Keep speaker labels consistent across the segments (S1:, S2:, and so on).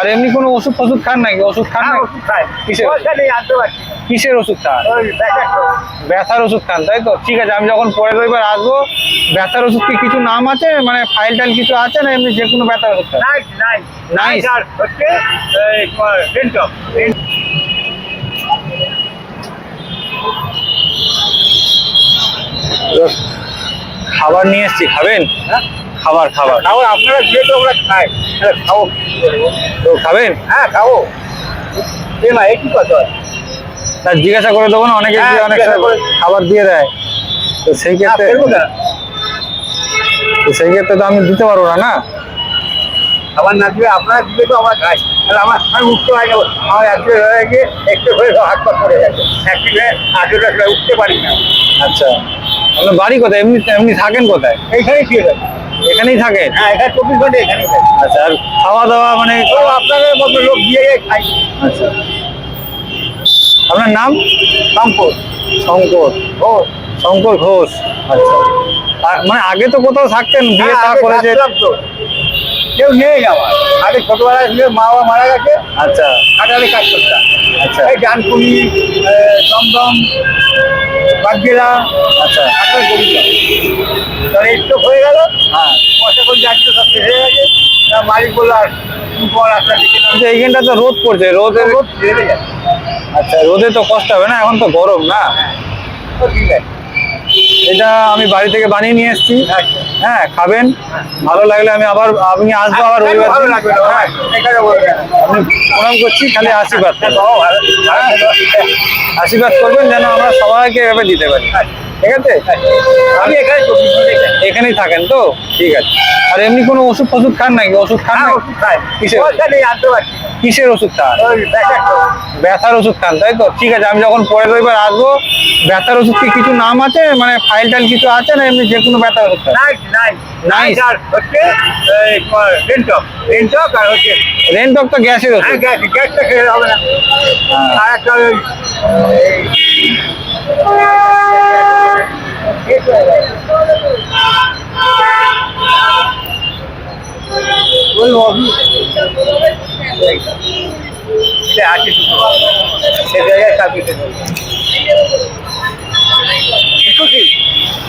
S1: আর এমনি কোনো ওষুধ ফষুধ খান নাকি? ওষুধ খান
S2: হ্যাঁ
S1: কিসের? ওষুধ? খান। ব্যথার ওষুধ। খান তাই তো? ঠিক আছে আমি যখন পরের রবিবার আসব। ব্যথার ওষুধ কি কিছু নাম আছে? মানে ফাইল টাইল কিছু আছে না এমনি যে কোনো ব্যথার ওষুধ খান?
S2: নাইস
S1: খাবার নিয়ে এসছি খাবেন? খাবার খাবার।
S2: খাবার আপনারা দিয়ে তো আমরা খাই খাও
S1: তো খাবেন?
S2: হ্যাঁ খাব। এ মা একটু কথা?
S1: তা জিজ্ঞাসা করে দেবো না অনেকে
S2: হ্যাঁ,
S1: অনেক। খাবার দিয়ে দেয়। তো সেই ক্ষেত্রে তো সেই ক্ষেত্রে তো আমি দিতে পারব না না?
S2: আমার না দিলে আপনারা দিলে তো আমরা খাই আমার আমি উঠতে পারি না। আমার একটু হয়ে গিয়ে একটু হয়ে হাত পা পড়ে গেছে একটু হয়ে আঠেরো উঠতে পারি না।
S1: আচ্ছা। আপনার বাড়ি কোথায়? এমনি এমনি থাকেন কোথায়?
S2: এইখানেই ঠিক আছে
S1: এখানেই থাকেন
S2: হ্যাঁ এখানে চব্বিশ ঘণ্টা এখানেই খাই
S1: আচ্ছা আর খাওয়া দাওয়া মানে
S2: তো আপনাদের মতো লোক দিয়ে গিয়ে খাই।
S1: আচ্ছা। আপনার নাম?
S2: সম্পদ
S1: শঙ্কর। ও। শঙ্কর ঘোষ। আচ্ছা। মানে আগে তো কোথাও থাকতেন বিয়ে
S2: হ্যাঁ,
S1: তা
S2: আগে
S1: করেছে
S2: তো। কেউ নেই আমার। আগে ছোটবেলায় মা বাবা মারা গেছে।
S1: আচ্ছা।
S2: খাটালে কাজ করতাম।
S1: আচ্ছা।
S2: এই গান ডানকুনি দমদম বাগেরা
S1: আচ্ছা।
S2: তাহলে স্টোক হয়ে গেল।
S1: হ্যাঁ।
S2: যাচ্ছিল সব শেষ হয়ে গেছে। তা মালিক বলল আর
S1: এইখানটা তো রোদ পড়ছে। রোদে
S2: রোদ
S1: আচ্ছা রোদে তো কষ্ট হবে না? এখন তো গরম না?
S2: আছে।
S1: এটা আমি বাড়ি থেকে বানিয়ে নিয়ে এসছি।
S2: আচ্ছা।
S1: হ্যাঁ খাবেন। ভালো লাগলে আমি আবার আমি আসব আবার রবিবার হ্যাঁ,
S2: বলবেন
S1: আমি প্রণাম করছি খালি আশীর্বাদ
S2: হ্যাঁ,
S1: আশীর্বাদ করবেন যেন আমরা সবাইকে এভাবে দিতে পারি। ঠিক আছে?
S2: আমি এখানে।
S1: এখানেই থাকেন তো? ঠিক আছে। আর এমনি কোনো ওষুধ ফষুধ খান নাকি? ওষুধ খান
S2: হ্যাঁ
S1: নাকি? কিসের? ওষুধ খান? ব্যথার ওষুধ খান তাই তো? ঠিক আছে আমি যখন পরের রবিবার আসব ব্যথার ওষুধ কি কিছু নাম আছে? মানে ফাইল টাইল কিছু আছে না এমনি যে কোনো ব্যথার ওষুধ
S2: রেন্টক
S1: তো গ্যাসের
S2: হ্যাঁ
S1: ওষুধ
S2: গ্যাস গ্যাসটা হবে না।
S1: হ্যাঁ।
S2: আর একটা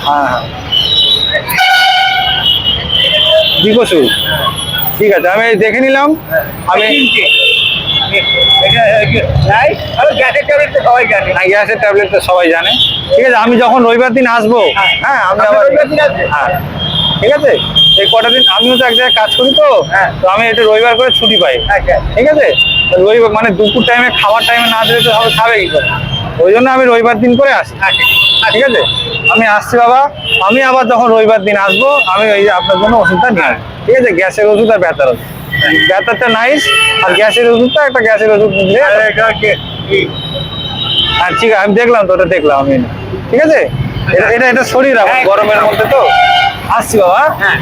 S1: হ্যাঁ হ্যাঁ। দিকসু ঠিক আছে আমি দেখে নিলাম। আমি
S2: তিনটে। এটা নাই আরে গ্যাসের ট্যাবলেট তো সবাই জানে।
S1: হ্যাঁ গ্যাসের ট্যাবলেট তো সবাই জানে। ঠিক আছে আমি যখন রবিবার দিন আসব
S2: হ্যাঁ।
S1: হ্যাঁ আমি আবার? হ্যাঁ। ঠিক আছে? এই কটা দিন আমিও তো এক জায়গায় কাজ করি তো
S2: হ্যাঁ।
S1: তো আমি এটা রবিবার করে ছুটি পাই।
S2: আচ্ছা
S1: ঠিক আছে? রবিবার মানে দুপুর টাইমে খাওয়ার টাইমে না দিলে তো খাবে কি করে? ওই জন্য আমি রবিবার দিন করে আসি। ঠিক। আছে? আমি আসছি বাবা। আমি আবার যখন রবিবার দিন আসব আমি ওই যে আপনার জন্য ওষুধটা নিয়ে ঠিক আছে? গ্যাসের ওষুধ আর ব্যথার ওষুধ। ব্যথারটা নাইস আর গ্যাসের ওষুধটা একটা গ্যাসের ওষুধ
S2: আর?
S1: হ্যাঁ ঠিক আছে আমি দেখলাম তো ওটা দেখলাম আমি। ঠিক আছে? এটা এটা শরীর
S2: হ্যাঁ,
S1: গরমের মধ্যে তো। আসছি বাবা। হ্যাঁ।